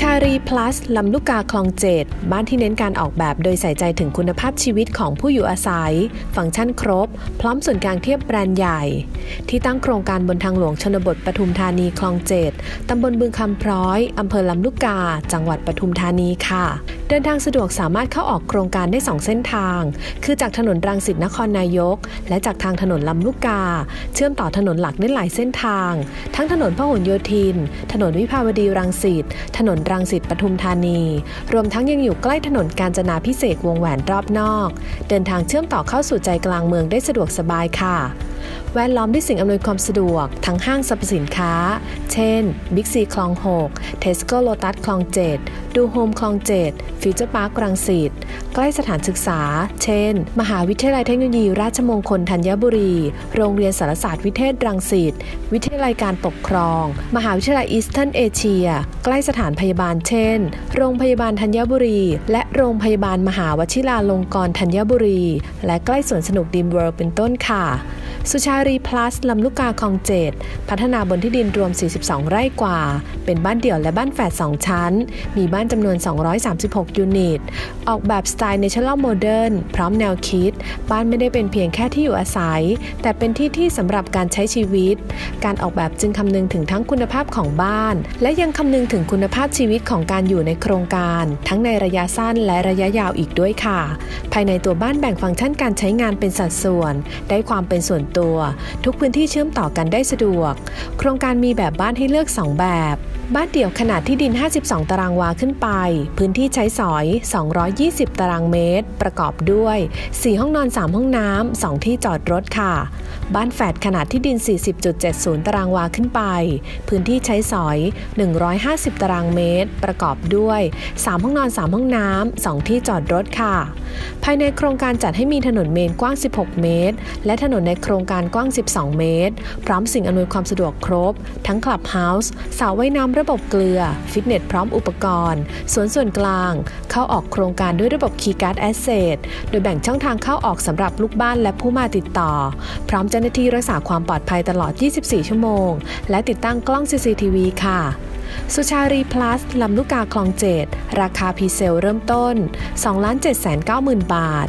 ชารีพลัสลำลูกกาคลองเจ็ดบ้านที่เน้นการออกแบบโดยใส่ใจถึงคุณภาพชีวิตของผู้อยู่อาศัย ฟังก์ชันครบ พร้อมส่วนกลางเทียบแบรนด์ใหญ่ ที่ตั้งโครงการบนทางหลวงชนบทปทุมธานีคลองเจ็ดตำบลบึงคำพร้อยอำเภอลำลูกกา จังหวัดปทุมธานีค่ะ เดินทางสะดวกสามารถเข้าออกโครงการได้ 2 เส้นทาง คือจากถนนรังสิตนครนายก และจากทางถนนลำลูกกา เชื่อมต่อถนนหลักได้หลายเส้นทาง ทั้งถนนพหลโยธิน ถนนวิภาวดีรังสิตถนนรังสิตปทุมธานี รวมทั้งยังอยู่ใกล้ถนนกาญจนาพิเศษวงแหวนรอบนอก เดินทางเชื่อมต่อเข้าสู่ใจกลางเมืองได้สะดวกสบายค่ะ แวดล้อมด้วยสิ่งอำนวยความสะดวก ทั้งห้างสรรพสินค้า เช่น บิ๊กซีคลอง 6 เทสโก้โลตัสคลอง 7 ดูโฮมคลอง 7 ฟิวเจอร์พาร์ครังสิต ใกล้สถานศึกษา เช่น มหาวิทยาลัยเทคโนโลยี ราชมงคลธัญบุรี โรงเรียนสารศาสตร์วิเทศรังสิต วิทยาลัยการปกครอง มหาวิทยาลัยอีสเทิร์นเอเชีย ใกล้สถานพยาบาล เช่น โรงพยาบาลธัญบุรี และโรงพยาบาลมหาวชิราลงกรณ์ธัญบุรี และใกล้สวนสนุกดิมเวิร์เป็นต้นค่ะสุชารีพลัสลำลูกกาคลองเจ็ดพัฒนาบนที่ดินรวม 42 ไร่กว่า เป็นบ้านเดี่ยวและบ้านแฝด2 ชั้น มีบ้านจำนวน 236 ยูนิต ออกแบบสไตล์เนเชอรัลโมเดิร์นพร้อมแนวคิด บ้านไม่ได้เป็นเพียงแค่ที่อยู่อาศัย แต่เป็นที่ที่สำหรับการใช้ชีวิต การออกแบบจึงคำนึงถึงทั้งคุณภาพของบ้าน และยังคำนึงถึงคุณภาพชีวิตของการอยู่ในโครงการ ทั้งในระยะสั้นและระยะยาวอีกด้วยค่ะ ภายในตัวบ้านแบ่งฟังก์ชันการใช้งานเป็นสัดส่วน ได้ความเป็นส่วนตัวทุกพื้นที่เชื่อมต่อกันได้สะดวก โครงการมีแบบบ้านให้เลือก 2 แบบ บ้านเดี่ยวขนาดที่ดิน 52 ตารางวาขึ้นไป พื้นที่ใช้สอย 220 ตารางเมตร ประกอบด้วย 4 ห้องนอน 3 ห้องน้ำ 2 ที่จอดรถค่ะ บ้านแฝดขนาดที่ดิน 40.70 ตารางวาขึ้นไป พื้นที่ใช้สอย 150 ตารางเมตร ประกอบด้วย 3 ห้องนอน 3 ห้องน้ำ 2 ที่จอดรถค่ะ ภายในโครงการจัดให้มีถนนเมนกว้าง 16 เมตร และถนนในโครงการกว้าง 12 เมตร พร้อมสิ่งอำนวยความสะดวกครบ ทั้งคลับเฮาส์สระว่ายน้ำระบบเกลือ ฟิตเนสพร้อมอุปกรณ์สวนส่วนกลาง เข้าออกโครงการด้วยระบบ Keycard Asset โดยแบ่งช่องทางเข้าออกสำหรับลูกบ้านและผู้มาติดต่อ พร้อมจ้าหน้าที่รักษาความปลอดภัยตลอด 24 ชั่วโมง และติดตั้งกล้อง CCTV ค่ะ สุชารีพลัสลำลูกกาคลองเจดราคาพีเซลเริ่มต้น 2,790,000 บาท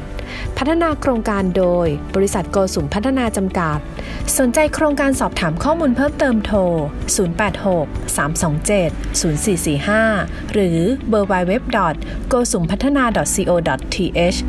พัฒนาโครงการโดย บริษัทโกสุมพัฒนาจำกัด สนใจโครงการสอบถามข้อมูลเพิ่มเติมโทร 086 327 0445 หรือ www.gosumpathana.co.th